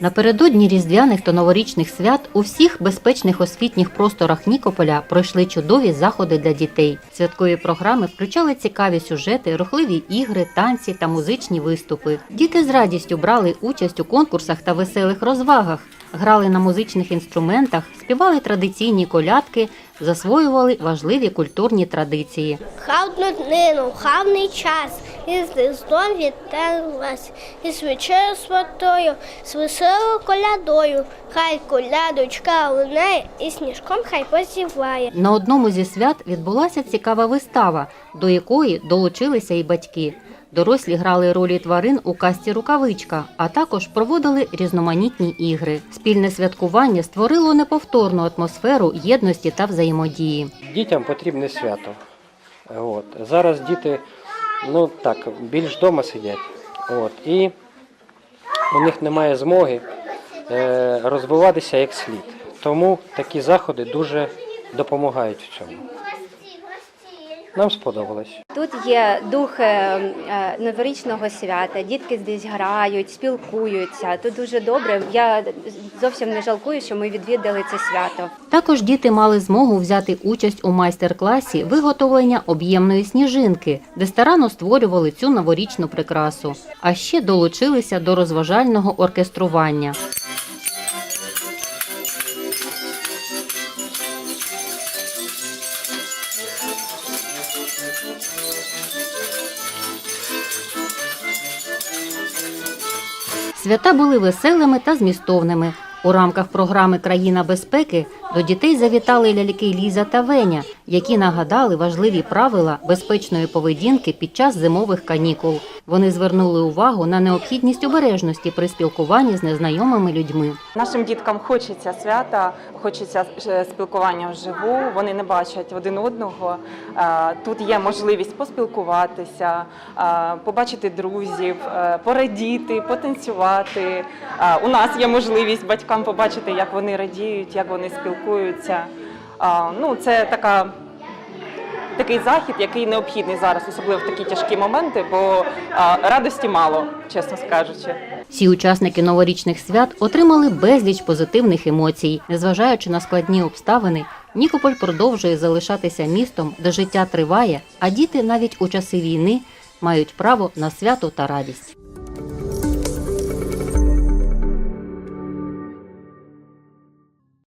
Напередодні різдвяних та новорічних свят у всіх безпечних освітніх просторах Нікополя пройшли чудові заходи для дітей. Святкові програми включали цікаві сюжети, рухливі ігри, танці та музичні виступи. Діти з радістю брали участь у конкурсах та веселих розвагах, грали на музичних інструментах, співали традиційні колядки, засвоювали важливі культурні традиції. Хавну днину, хавний час, і з Різдвом віталась, і з вечею з веселою колядою, хай колядочка лунає, і сніжком хай посіває. На одному зі свят відбулася цікава вистава, до якої долучилися і батьки. Дорослі грали ролі тварин у касті рукавичка, а також проводили різноманітні ігри. Спільне святкування створило неповторну атмосферу єдності та взаємодії. Дітям потрібне свято. От. Зараз діти ну так, більш вдома сидять. От. І у них немає змоги е, розвиватися як слід. Тому такі заходи дуже допомагають в цьому. Нам сподобалось. Тут є дух е, е, новорічного свята. Дітки десь грають, спілкуються. Тут дуже добре. Я зовсім не жалкую, що ми відвідали це свято. Також діти мали змогу взяти участь у майстер-класі виготовлення об'ємної сніжинки, де старанно створювали цю новорічну прикрасу. А ще долучилися до розважального оркестрування. Свята були веселими та змістовними. У рамках програми Країна безпеки до дітей завітали ляльки Ліза та Веня, які нагадали важливі правила безпечної поведінки під час зимових канікул. Вони звернули увагу на необхідність обережності при спілкуванні з незнайомими людьми. Нашим діткам хочеться свята, хочеться е, спілкування вживу. Вони не бачать один одного. Е, Тут є можливість поспілкуватися, е, побачити друзів, порадіти, потанцювати. У нас є можливість батькам побачити, як вони радіють, як вони спілкуються. Ну, це така. Такий захід, який необхідний зараз, особливо в такі тяжкі моменти, бо радості мало, чесно скажучи. Всі учасники новорічних свят отримали безліч позитивних емоцій. Незважаючи на складні обставини, Нікополь продовжує залишатися містом, де життя триває, а діти навіть у часи війни мають право на свято та радість.